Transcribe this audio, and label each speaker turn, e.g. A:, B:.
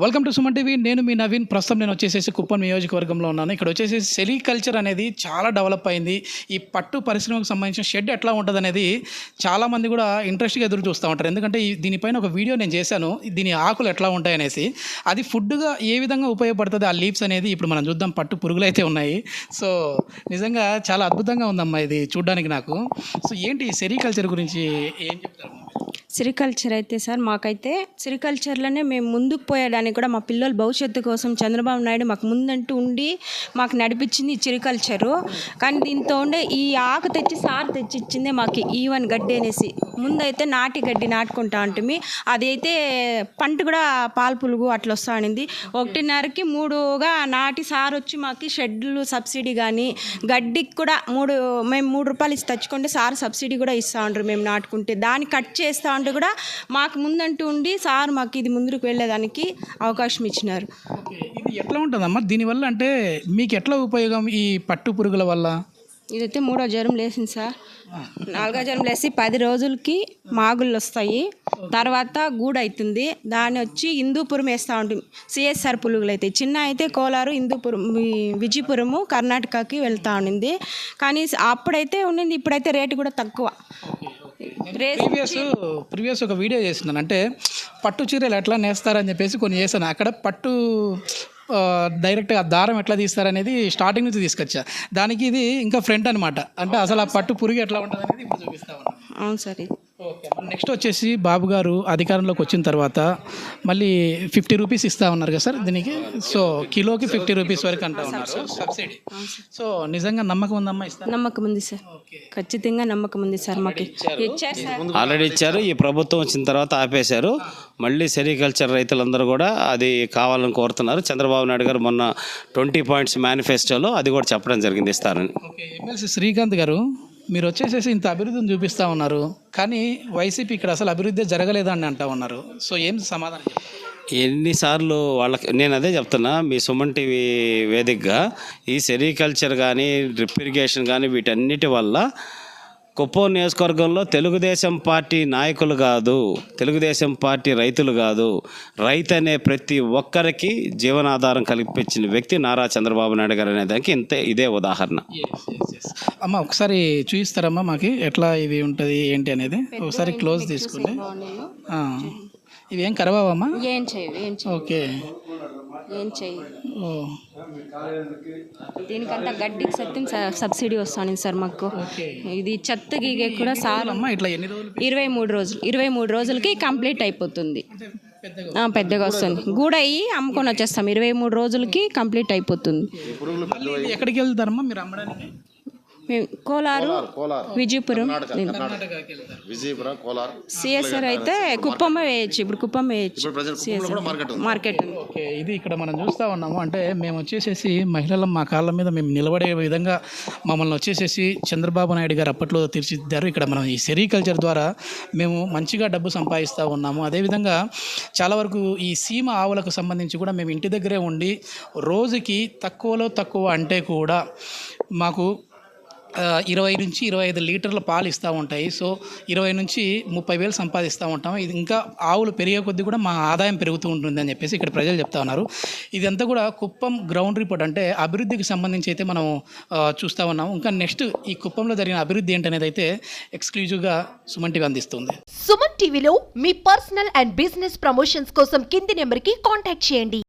A: Welcome to Suman TV నేను మీ నవీన్. ప్రస్తుతం నేను వచ్చేసేసి కుప్పం నియోజకవర్గంలో ఉన్నాను. ఇక్కడ వచ్చేసేసి సెరికల్చర్ అనేది చాలా డెవలప్ అయింది. ఈ పట్టు పరిశ్రమకు సంబంధించిన షెడ్ ఎట్లా ఉంటుంది అనేది చాలామంది కూడా ఇంట్రెస్ట్గా ఎదురు చూస్తూ ఉంటారు. ఎందుకంటే దీనిపైన ఒక వీడియో నేను చేశాను. దీని ఆకులు ఎట్లా ఉంటాయి అనేసి. అది ఫుడ్గా ఏ విధంగా ఉపయోగపడుతుంది? ఆ లీవ్స్ అనేది ఇప్పుడు మనం చూద్దాం. పట్టు పురుగులు అయితే ఉన్నాయి. సో నిజంగా చాలా అద్భుతంగా ఉందమ్మా ఇది చూడడానికి నాకు. సో ఏంటి సెరికల్చర్ గురించి ఏం చెప్తారు?
B: సిరికల్చర్ అయితే సార్ మాకైతే సిరికల్చర్లోనే మేము ముందుకు పోయడానికి కూడా మా పిల్లల భవిష్యత్తు కోసం చంద్రబాబు నాయుడు మాకు ముందంటూ ఉండి మాకు నడిపించింది ఈ కానీ దీంతో ఉండే ఈ ఆకు తెచ్చి సార్ తెచ్చి ఇచ్చిందే మాకు ఈవెన్ గడ్డి అనేసి. ముందైతే నాటి గడ్డి నాటుకుంటా ఉంటుంది అదైతే పంట కూడా పాలు పులుగు అట్లా వస్తా ఉండింది ఒకటిన్నరకి మూడుగా నాటి సార్ వచ్చి మాకు షెడ్లు సబ్సిడీ కానీ గడ్డికి కూడా మూడు మేము మూడు రూపాయలు ఇచ్చి తెచ్చుకుంటే సార్ సబ్సిడీ కూడా ఇస్తూ ఉంటారు మేము నాటుకుంటే. దాన్ని కట్ చేస్తూ ఉంటే కూడా మాకు ముందంటూ ఉండి సార్ మాకు ఇది ముందుకు వెళ్ళేదానికి అవకాశం ఇచ్చినారు.
A: ఇది ఎట్లా ఉంటుందమ్మా? దీనివల్ల అంటే మీకు ఎట్లా ఉపయోగం ఈ పట్టు పురుగుల వల్ల?
B: ఇదైతే మూడో జ్వరం లేసింది సార్. నాలుగో జ్వరం లేసి పది రోజులకి మాగుళ్ళు వస్తాయి. తర్వాత గూడు అవుతుంది దాన్ని వచ్చి హిందూపురం వేస్తూ ఉంటుంది సిఎస్ఆర్ పులుగులు అయితే చిన్న అయితే కోలారు హిందూపురం విజయపురము కర్ణాటకకి వెళ్తూ ఉండింది. కానీ అప్పుడైతే ఉండింది ఇప్పుడైతే రేటు కూడా తక్కువ.
A: ప్రీవియస్ ప్రీవియస్ ఒక వీడియో చేస్తున్నాను. అంటే పట్టు చీరలు ఎట్లా నేస్తారని చెప్పేసి కొన్ని చేశాను. అక్కడ పట్టు డైరెక్ట్గా దారం ఎట్లా తీస్తారనేది స్టార్టింగ్ నుంచి తీసుకొచ్చా. దానికి ఇది ఇంకా ఫ్రంట్ అనమాట అంటే అసలు ఆ పట్టు పురుగు ఎట్లా ఉంటుంది అనేది ఇప్పుడు చూపిస్తా ఉన్నాను
B: అవును సార్.
A: నెక్స్ట్ వచ్చేసి బాబు గారు అధికారంలోకి వచ్చిన తర్వాత మళ్ళీ ఫిఫ్టీ రూపీస్ ఇస్తా ఉన్నారు కదా సార్ దీనికి? సో కిలోకి ఫిఫ్టీ రూపీస్ వరకు అంటా ఉన్నారు. సబ్సిడీ. సో నిజంగా నమ్మకం ఉందమ్మా ఇస్తాను
B: నమ్మకం ఉంది సార్.
A: ఓకే.
B: ఖచ్చితంగా నమ్మకం ఉంది సార్ మాకు.
C: ఆల్రెడీ ఇచ్చారు. ఈ ప్రభుత్వం వచ్చిన తర్వాత ఆపేశారు. మళ్ళీ సెరికల్చర్ రైతులందరూ కూడా అది కావాలని కోరుతున్నారు. చంద్రబాబు నాయుడు గారు మొన్న ట్వంటీ పాయింట్స్ మేనిఫెస్టోలో అది కూడా చెప్పడం జరిగింది ఇస్తారని.
A: ఓకే. ఎమ్మెల్సీ శ్రీకాంత్ గారు మీరు వచ్చేసేసి ఇంత అభివృద్ధిని చూపిస్తూ ఉన్నారు కానీ వైసీపీ ఇక్కడ అసలు అభివృద్ధి జరగలేదని అంటా ఉన్నారు. సో ఏం సమాధానం
C: ఎన్నిసార్లు వాళ్ళకి నేను అదే చెప్తున్నా మీ సుమన్ టీవీ వేదికగా ఈ సెరికల్చర్ కానీ డ్రిప్ ఇరిగేషన్ కానీ వీటన్నిటి వల్ల కుప్పం నియోజకవర్గంలో తెలుగుదేశం పార్టీ నాయకులు కాదు తెలుగుదేశం పార్టీ రైతులు కాదు. రైతు అనే ప్రతి ఒక్కరికి జీవనాధారం కల్పించిన వ్యక్తి నారా చంద్రబాబు నాయుడు గారు అనే దానికి ఇంతే ఇదే ఉదాహరణ.
A: అమ్మ ఒకసారి చూపిస్తారమ్మా మాకు ఎట్లా ఇవి ఉంటుంది ఏంటి అనేది? ఒకసారి క్లోజ్ తీసుకోండి. ఆ. ఇవి ఏం కరవావమ్మా?
B: ఏం చేయవు ఏం చేయవు.
A: ఓకే.
B: ఏం చేయవు.
A: ఓ.
B: దీనికంతా గడ్డికి సత్యం సబ్సిడీ వస్తుంది సార్ మాకు. ఇది చెత్త గీగే కూడా సార్.
A: అమ్మా ఇట్లా ఎన్ని రోజులు
B: ఇరవై మూడు రోజులు. ఇరవై మూడు రోజులకి కంప్లీట్ అయిపోతుంది.
A: పెద్దగా
B: వస్తుంది. గూడ అయ్యి అమ్ముకొని వచ్చేస్తాం. ఇరవై మూడు రోజులకి కంప్లీట్ అయిపోతుంది.
A: ఎక్కడికి వెళ్తారమ్మా మీరు అమ్మడానికి?
B: మేము కోలారు విజయపురం.
A: కర్ణాటకకి వెళ్తారు
D: విజయపురం కోలార్.
B: సిఎస్ఆర్ అయితే కుప్పం వేయచ్చు ఇప్పుడు కుప్పం వేయచ్చు. మార్కెట్
A: ఇది ఇక్కడ మనం చూస్తూ ఉన్నాము. అంటే మేము వచ్చేసేసి మహిళల మా కాళ్ళ మీద మేము నిలబడే విధంగా మమ్మల్ని వచ్చేసేసి చంద్రబాబు నాయుడు గారు అప్పట్లో తీర్చిదిద్దారు. ఇక్కడ మనం ఈ సెరికల్చర్ ద్వారా మేము మంచిగా డబ్బు సంపాదిస్తూ ఉన్నాము. అదేవిధంగా చాలా వరకు ఈ సీమ ఆవులకు సంబంధించి కూడా మేము ఇంటి దగ్గరే ఉండి రోజుకి తక్కువలో తక్కువ అంటే కూడా మాకు ఇరవై నుంచి ఇరవై ఐదు లీటర్ల పాలు ఇస్తూ ఉంటాయి. సో ఇరవై నుంచి ముప్పై వేలు సంపాదిస్తూ ఉంటాం. ఇది ఇంకా ఆవులు పెరిగే కొద్దీ కూడా మా ఆదాయం పెరుగుతూ ఉంటుంది అని చెప్పేసి ఇక్కడ ప్రజలు చెప్తా ఉన్నారు. ఇదంతా కూడా కుప్పం గ్రౌండ్ రిపోర్ట్ అంటే అభివృద్ధికి సంబంధించి అయితే మనం చూస్తూ ఉన్నాం. ఇంకా నెక్స్ట్ ఈ కుప్పంలో జరిగిన అభివృద్ధి ఏంటనేది అయితే ఎక్స్క్లూజివ్గా సుమన్ టీవీ అందిస్తుంది.
E: సుమన్ టీవీలో మీ పర్సనల్ అండ్ బిజినెస్ ప్రమోషన్స్ కోసం కింది నెంబర్కి కాంటాక్ట్ చేయండి.